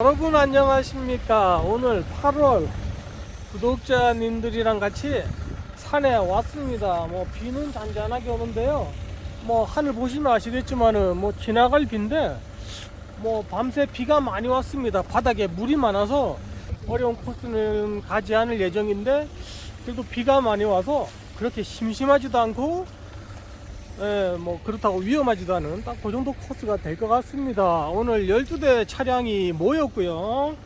여러분 안녕하십니까? 오늘 8월 구독자님들이랑 같이 산에 왔습니다. 뭐 비는 잔잔하게 오는데요. 뭐 하늘 보시면 아시겠지만은 뭐 지나갈 비인데 뭐 밤새 비가 많이 왔습니다. 바닥에 물이 많아서 어려운 코스는 가지 않을 예정인데 그래도 비가 많이 와서 그렇게 심심하지도 않고 예, 뭐 그렇다고 위험하지도 않은 딱 그 정도 코스가 될 것 같습니다. 오늘 12대 차량이 모였고요.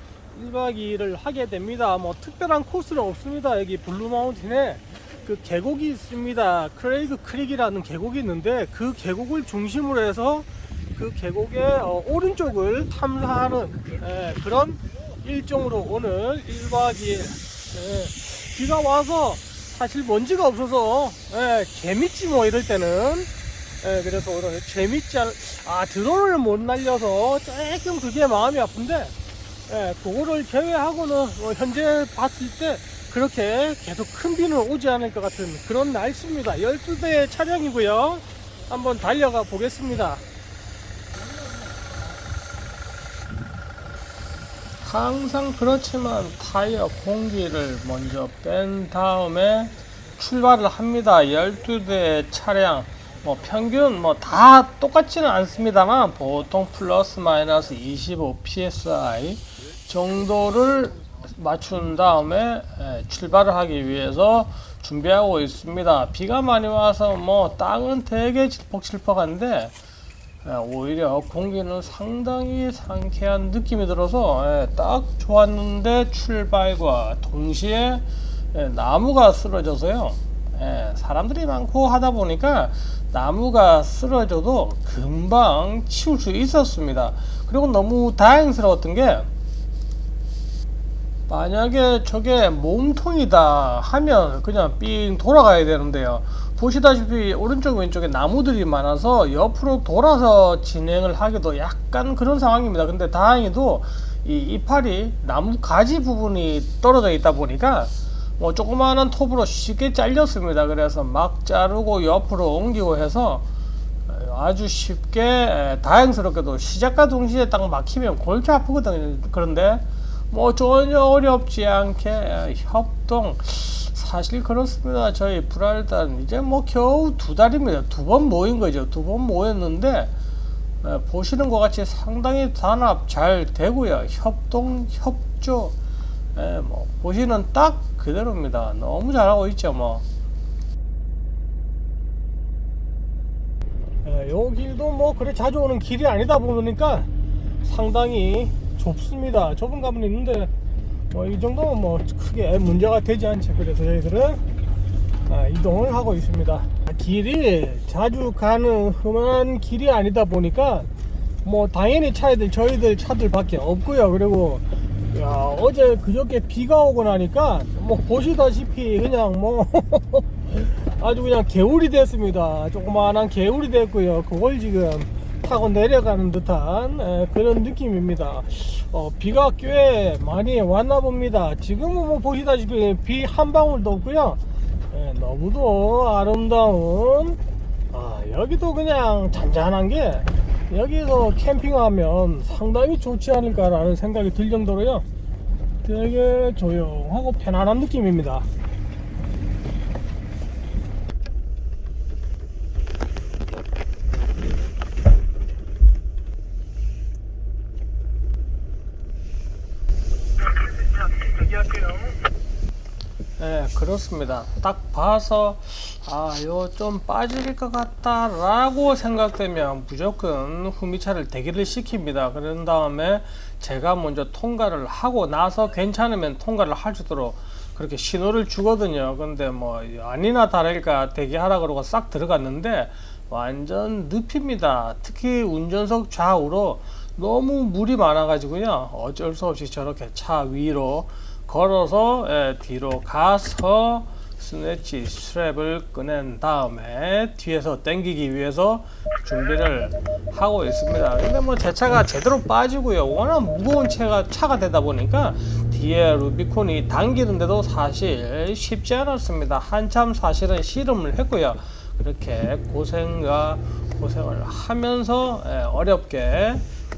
1박 2일을 하게 됩니다. 뭐 특별한 코스는 없습니다. 여기 블루마운틴에 그 계곡이 있습니다. 크레이그 크릭이라는 계곡이 있는데 그 계곡을 중심으로 해서 그 계곡의 어, 오른쪽을 탐사하는 예, 그런 일정으로 오늘 1박 2일 예, 비가 와서 사실 먼지가 없어서 예, 재밌지 뭐 이럴 때는. 예, 그래서 오늘 재밌지 않, 아 드론을 못 날려서 조금 그게 마음이 아픈데 예, 그거를 제외하고는 어, 현재 봤을 때 그렇게 계속 큰 비는 오지 않을 것 같은 그런 날씨입니다. 12대 차량이고요. 한번 달려가 보겠습니다 항상 그렇지만 타이어 공기를 먼저 뺀 다음에 출발을 합니다. 12대 차량 뭐 평균 뭐 다 똑같지는 않습니다만 보통 플러스 마이너스 25 psi 정도를 맞춘 다음에 예, 출발을 하기 위해서 준비하고 있습니다. 비가 많이 와서 뭐 땅은 되게 질퍽질퍽한데 예, 오히려 공기는 상당히 상쾌한 느낌이 들어서 예, 딱 좋았는데 출발과 동시에 예, 나무가 쓰러져서요. 예, 사람들이 많고 하다 보니까 나무가 쓰러져도 금방 치울 수 있었습니다. 그리고 너무 다행스러웠던 게 만약에 저게 몸통이다 하면 그냥 삥 돌아가야 되는데요. 보시다시피 오른쪽 왼쪽에 나무들이 많아서 옆으로 돌아서 진행을 하기도 약간 그런 상황입니다. 근데 다행히도 이 이파리 나무 가지 부분이 떨어져 있다 보니까 뭐 조그마한 톱으로 쉽게 잘렸습니다. 그래서 막 자르고 옆으로 옮기고 해서 아주 쉽게 다행스럽게도 시작과 동시에 딱 막히면 골치 아프거든요. 그런데 뭐 전혀 어렵지 않게 협동 사실 그렇습니다. 저희 불알단 이제 뭐 겨우 두 달입니다. 두 번 모인 거죠. 두 번 모였는데 에, 보시는 것 같이 상당히 단합 잘 되고요. 협동 협조 에, 뭐 보시는 딱 그대로입니다. 너무 잘하고 있죠. 뭐. 예, 요 길도 뭐 그래 자주 오는 길이 아니다 보니까 상당히 좁습니다. 좁은 감은 있는데 뭐 이 정도면 뭐 크게 문제가 되지 않죠. 그래서 저희들은 아, 이동을 하고 있습니다. 길이 자주 가는 험한 길이 아니다 보니까 뭐 당연히 차들 저희들 차들 밖에 없고요. 그리고 야, 어제 그저께 비가 오고 나니까 뭐 보시다시피 그냥 뭐 아주 그냥 개울이 됐습니다. 조그마한 개울이 됐고요. 그걸 지금 타고 내려가는 듯한 에, 그런 느낌입니다. 어, 비가 꽤 많이 왔나 봅니다. 지금은 뭐 보시다시피 비 한 방울도 없고요. 에, 너무도 아름다운 아, 여기도 그냥 잔잔한 게 여기서 캠핑하면 상당히 좋지 않을까라는 생각이 들 정도로요. 되게 조용하고 편안한 느낌입니다. 네, 그렇습니다. 딱 봐서 아, 요 좀 빠질 것 같다라고 생각되면 무조건 후미차를 대기를 시킵니다. 그런 다음에 제가 먼저 통과를 하고 나서 괜찮으면 통과를 있도록 그렇게 신호를 주거든요. 근데 뭐 아니나 다를까 대기하라 그러고 싹 들어갔는데 완전 늪입니다. 특히 운전석 좌우로 너무 물이 많아가지고요. 어쩔 수 없이 저렇게 차 위로 걸어서 예, 뒤로 가서 스네치 스트랩을 꺼낸 다음에 뒤에서 당기기 위해서 준비를 하고 있습니다. 근데 뭐 제 차가 제대로 빠지고요. 워낙 무거운 차가 차가 되다 보니까 뒤에 루비콘이 당기는데도 사실 쉽지 않았습니다. 한참 사실은 실험을 했고요. 그렇게 고생과 고생을 하면서 예, 어렵게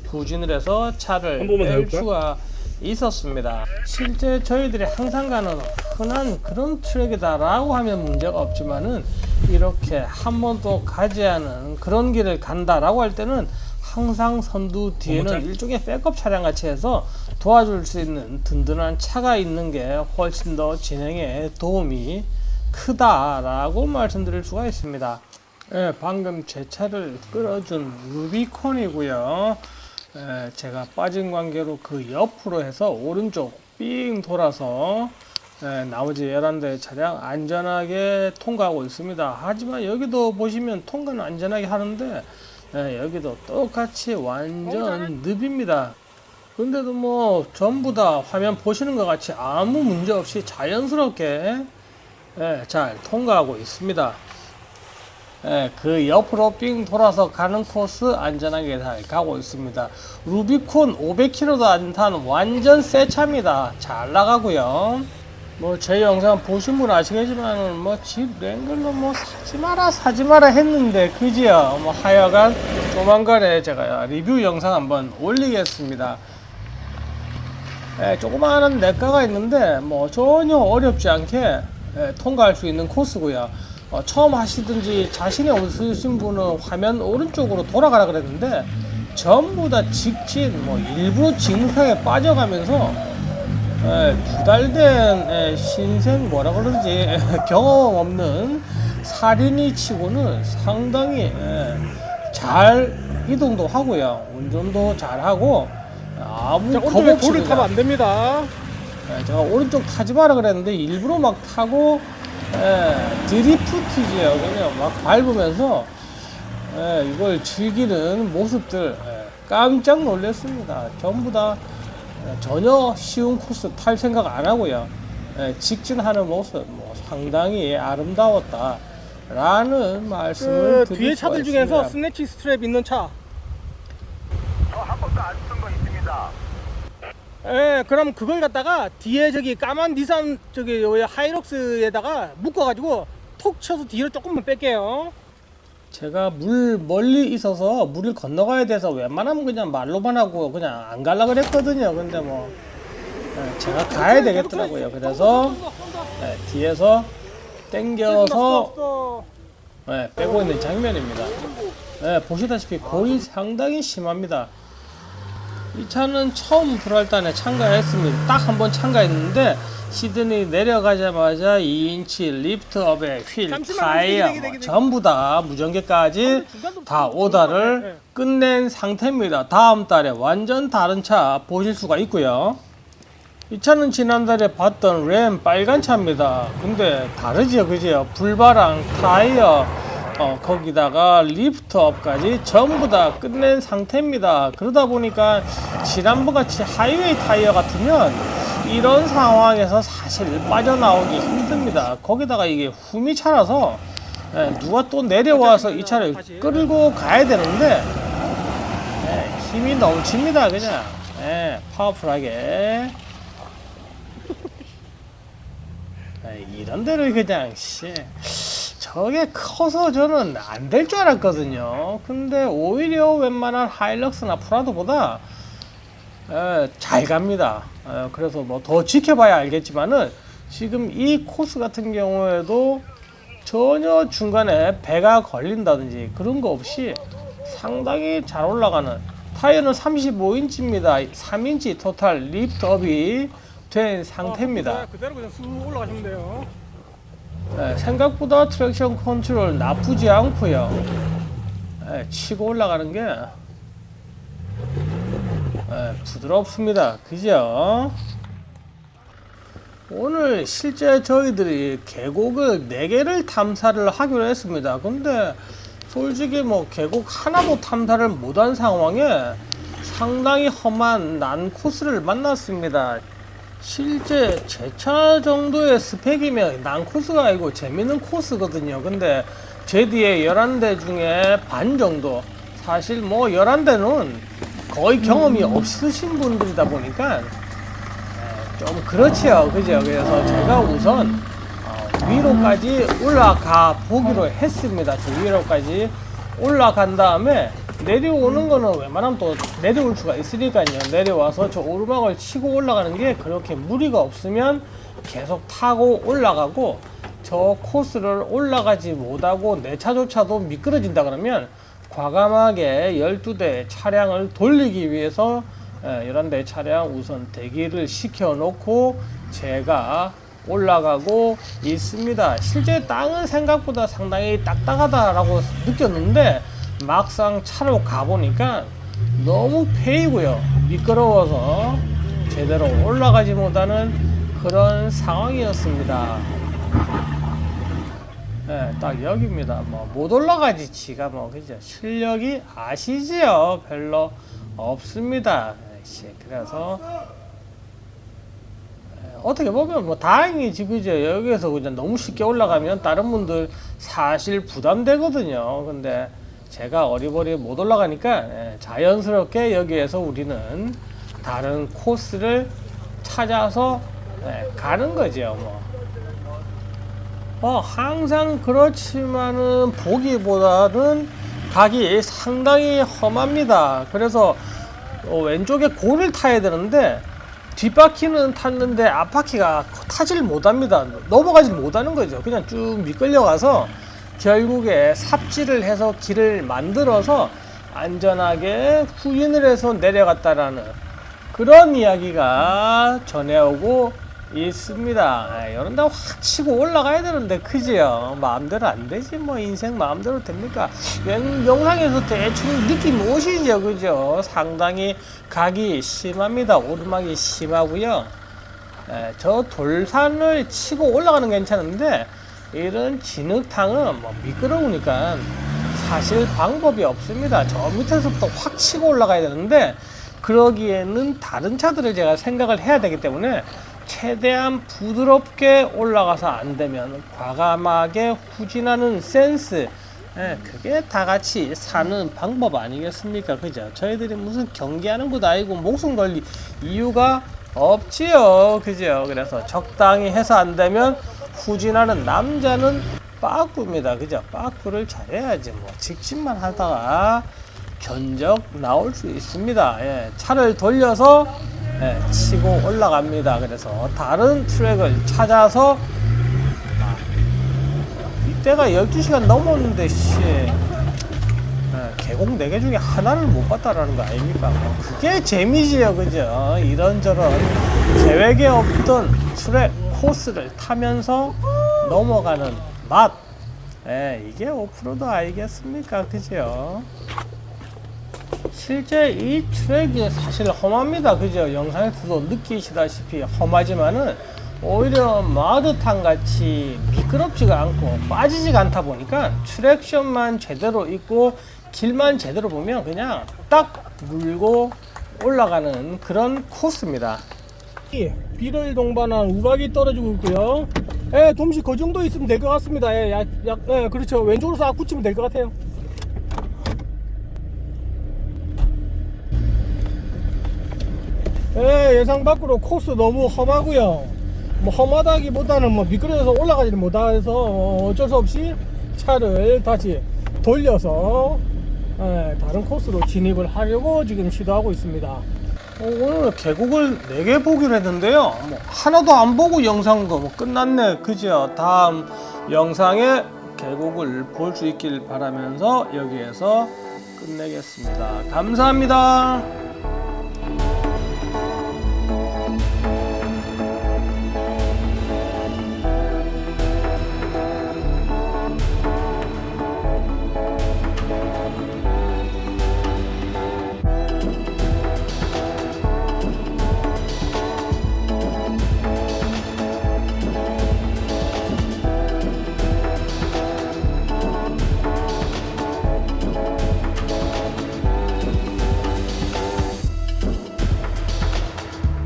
후진을 해서 차를 뺄? 수가 있었습니다. 실제 저희들이 항상 가는 흔한 그런 트랙이다라고 하면 문제가 없지만은 이렇게 한 번도 가지 않은 그런 길을 간다라고 할 때는 항상 선두 뒤에는. 일종의 백업 차량 같이 해서 도와줄 수 있는 든든한 차가 있는 게 훨씬 더 진행에 도움이 크다라고 말씀드릴 수가 있습니다. 예, 방금 제 차를 끌어준 루비콘이고요. 예, 제가 빠진 관계로 그 옆으로 해서 오른쪽 삥 돌아서 예, 나머지 11대 차량 안전하게 통과하고 있습니다. 하지만 여기도 보시면 통과는 안전하게 하는데 예, 여기도 똑같이 완전 늪입니다. 근데도 뭐 전부 다 화면 보시는 것 같이 아무 문제 없이 자연스럽게 예, 잘 통과하고 있습니다. 예, 그 옆으로 삥 돌아서 가는 코스 안전하게 잘 가고 있습니다. 루비콘 500km도 안 탄 완전 새 차입니다. 잘 나가고요. 뭐 제 영상 보신 분 아시겠지만은 뭐집 랭글러 뭐 사지 마라 사지 마라 했는데 그지요. 뭐 하여간 조만간에 제가 리뷰 영상 한번 올리겠습니다. 예, 조그마한 냇가가 있는데 뭐 전혀 어렵지 않게 예, 통과할 수 있는 코스고요. 어, 처음 하시든지 자신이 없으신 분은 화면 오른쪽으로 돌아가라 그랬는데 전부 다 직진 뭐 일부러 직무상에 빠져가면서 예, 두달된 예, 신생 뭐라 그러지 경험 없는 살인이 치고는 상당히 예, 잘 이동도 하고요 운전도 잘하고 아무 자, 겁 없이 돌을 타면 안 됩니다. 네, 예, 제가 오른쪽 타지 마라 그랬는데 일부러 막 타고 예, 드리프트지요 그냥 막 밟으면서 예, 이걸 즐기는 모습들 예, 깜짝 놀랐습니다. 전부 다 예, 전혀 쉬운 코스 탈 생각 안 하고요. 예, 직진하는 모습 뭐 상당히 아름다웠다. 라는 말씀을 그 드릴 뒤에 수가 차들 중에서 있습니다. 스네치 스트랩 있는 차. 저한 번도 안 쓴 거 있습니다. 예, 그럼 그걸 갖다가 뒤에 저기 까만 니산 저기 하이록스에다가 묶어가지고 톡 쳐서 뒤로 조금만 뺄게요. 제가 물 멀리 있어서 물을 건너가야 돼서 웬만하면 그냥 말로만 하고 그냥 안 갈라 그랬거든요. 근데 뭐 예, 제가 가야 되겠더라고요. 그래서 예, 뒤에서 땡겨서 예, 빼고 있는 장면입니다. 예, 보시다시피 골이 상당히 심합니다. 이 차는 처음 불알단에 참가했습니다. 딱 한 번 참가했는데 시드니 내려가자마자 2인치 리프트업에 휠. 타이어 뭐. 전부 다 무전기까지 다 오다를 끝낸 상태입니다. 다음 달에 완전 다른 차 보실 수가 있고요. 이 차는 지난달에 봤던 램 빨간 차입니다. 근데 다르지요, 그지요? 불바랑 타이어, 어, 거기다가 리프트업까지 전부 다 끝낸 상태입니다. 그러다 보니까 지난번 같이 하이웨이 타이어 같으면 이런 상황에서 사실 빠져나오기 힘듭니다. 거기다가 이게 후미 차라서 예, 누가 또 내려와서 이 차를 끌고 가야 되는데 예, 힘이 넘칩니다, 그냥. 예, 파워풀하게. 에이, 이런 데를 그냥 씨 저게 커서 저는 안 될 줄 알았거든요. 근데 오히려 웬만한 하이럭스나 프라도보다 에, 잘 갑니다. 에, 그래서 뭐 더 지켜봐야 알겠지만은 지금 이 코스 같은 경우에도 전혀 중간에 배가 걸린다든지 그런 거 없이 상당히 잘 올라가는 타이어는 35인치입니다. 3인치 토탈 리프트업이 된 상태입니다. 그대로 그냥 쑥 올라가시면 돼요. 네, 생각보다 트랙션 컨트롤 나쁘지 않고요. 네, 치고 올라가는 게 네, 부드럽습니다. 그죠? 오늘 실제 저희들이 계곡을 4개를 탐사를 하기로 했습니다. 근데 솔직히 뭐 계곡 하나도 탐사를 못한 상황에 상당히 험한 난 코스를 만났습니다. 실제 제 차 정도의 스펙이면 난 코스가 아니고 재밌는 코스거든요. 근데 제 뒤에 11대 중에 반 정도 사실 뭐 11대는 거의 경험이 없으신 분들이다 보니까 에, 좀 그렇지요. 그죠? 그래서 제가 우선 어, 위로까지 올라가 보기로 했습니다. 저 위로까지 올라간 다음에 내려오는 거는 웬만하면 또 내려올 수가 있으니까요. 내려와서 저 오르막을 치고 올라가는 게 그렇게 무리가 없으면 계속 타고 올라가고 저 코스를 올라가지 못하고 내 차조차도 미끄러진다 그러면 과감하게 12대 차량을 돌리기 위해서 11대 차량 우선 대기를 시켜 놓고 제가 올라가고 있습니다. 실제 땅은 생각보다 상당히 딱딱하다라고 느꼈는데 막상 차로 가보니까 너무 패이고요. 미끄러워서 제대로 올라가지 못하는 그런 상황이었습니다. 네, 딱 여기입니다. 뭐 못 올라가지 지가 뭐 그죠? 실력이 아시지요? 별로 없습니다. 씨, 그래서 에, 어떻게 보면 뭐 다행이지 그죠? 여기에서 그냥 너무 쉽게 올라가면 다른 분들 사실 부담되거든요. 근데 제가 어리버리 못 올라가니까 에, 자연스럽게 여기에서 우리는 다른 코스를 찾아서 에, 가는 거죠. 뭐. 어, 항상 그렇지만은 보기보다는 각이 상당히 험합니다. 그래서 어, 왼쪽에 고를 타야 되는데 뒷바퀴는 탔는데 앞바퀴가 타질 못합니다. 넘어가질 못하는 거죠. 그냥 쭉 미끌려가서 결국에 삽질을 해서 길을 만들어서 안전하게 후인을 해서 내려갔다라는 그런 이야기가 전해오고 있습니다. 예, 이런 데확 치고 올라가야 되는데 그지요? 마음대로 안 되지 뭐 인생 마음대로 됩니까? 영- 영상에서 대충 느낌 오시죠, 그죠? 상당히 각이 심합니다. 오르막이 심하고요. 예, 저 돌산을 치고 올라가는 건 괜찮은데 이런 진흙탕은 뭐 미끄러우니까 사실 방법이 없습니다. 저 밑에서부터 확 치고 올라가야 되는데 그러기에는 다른 차들을 제가 생각을 해야 되기 때문에 최대한 부드럽게 올라가서 안 되면 과감하게 후진하는 센스 예, 그게 다 같이 사는 방법 아니겠습니까? 그죠? 저희들이 무슨 경기하는 것도 아니고 목숨 걸릴 이유가 없지요. 그죠? 그래서 적당히 해서 안 되면 후진하는 남자는 빠꾸입니다. 그죠? 빠꾸를 잘해야지 뭐 직진만 하다가 견적 나올 수 있습니다. 예, 차를 돌려서 예, 치고 올라갑니다. 그래서 다른 트랙을 찾아서 아, 이때가 12시간 넘었는데 씨 예, 계곡 4개 중에 하나를 못 봤다라는 거 아닙니까? 뭐 그게 재미지요. 그죠? 이런저런 계획에 없던 트랙 코스를 타면서 넘어가는 맛 예, 이게 오프로드 아니겠습니까? 그죠? 실제 이 트랙이 사실 험합니다. 그죠? 영상에서도 느끼시다시피 험하지만은 오히려 마드탕 같이 미끄럽지가 않고 빠지지가 않다 보니까 트랙션만 제대로 있고 길만 제대로 보면 그냥 딱 물고 올라가는 그런 코스입니다. 비를 동반한 우박이 떨어지고 있고요. 예, 돔시 그 정도 있으면 될 것 같습니다. 예, 약, 약, 예, 그렇죠. 왼쪽으로 싹 붙이면 될 것 같아요. 예, 예상 밖으로 코스 너무 험하고요. 뭐 험하다기보다는 뭐 미끄러져서 올라가지를 못해서 어, 어쩔 수 없이 차를 다시 돌려서 예, 다른 코스로 진입을 하려고 지금 시도하고 있습니다. 어, 오늘 계곡을 4개 보기로 했는데요. 뭐 하나도 안 보고 영상도 뭐 끝났네. 그죠? 다음 영상에 계곡을 볼 수 있길 바라면서 여기에서 끝내겠습니다. 감사합니다.